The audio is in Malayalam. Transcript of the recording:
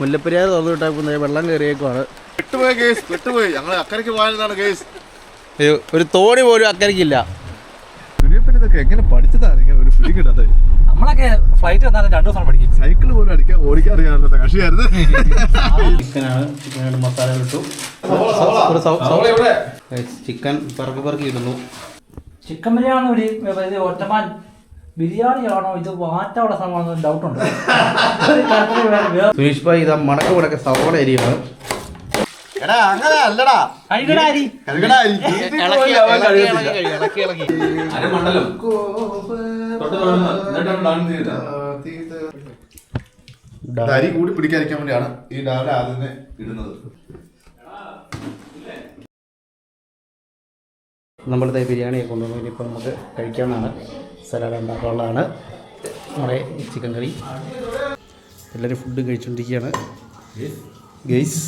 മുല്ലപ്പെരിയാർ തുറന്നു വിട്ടാൽ വെള്ളം കയറിയേക്കുവാണ്. പെട്ടുപോയി കേസ് പെട്ടുപോയി ഞങ്ങൾ അക്കരയ്ക്ക് പോയതാണ് കേസ് ഒരു ഒരു തോണി പോലും അക്കരയ്ക്കില്ല. ഇതൊക്കെ എങ്ങനെ പഠിച്ചതാണ് ഒരു പിടി കിട്ടാതെ നമ്മളൊക്കെ ഫ്ലൈറ്റ് വന്നാലും രണ്ടു ദിവസം പഠിക്കും. സൈക്കിൾ പോലും അടിക്കാൻ ഓടിക്കാൻ അറിയാവുന്ന കക്ഷിയായിരുന്നു. ചിക്കനാണ് ചിക്കനായിട്ട് മസാല ഇട്ടു. ഒരു ചിക്കൻ പറക്കി പറക്കി ഇടുന്നു. ചിക്കൻ ബിരിയാണി ഒരു ഒറ്റമാൻ ബിരിയാണിയാണോ? ഇത് വാറ്റവിടെ സംഭവം ഡൗട്ട് ഉണ്ട്. സുനീഷ് ഭായി ഇതാ മണക്ക് മടക്ക് സവോള അരിയാണ്. എടാ അങ്ങനെ അല്ലടാ. അരി. കൂടി പിടിക്കാതിരിക്കാൻ വേണ്ടിയാണ് ഈ രാവിലെ ആദ്യമേ ഇടുന്നത്. നമ്മളിത് ബിരിയാണിയെ കൊണ്ടുവന്നു ഇനിയിപ്പോൾ നമുക്ക് കഴിക്കാവുന്നതാണ്. സലാഡ് ഉണ്ടാക്കാനുള്ളതാണ് നമ്മുടെ ചിക്കൻ കറി. എല്ലാവരും ഫുഡ് കഴിച്ചുകൊണ്ടിരിക്കുകയാണ് ഗെയ്സ്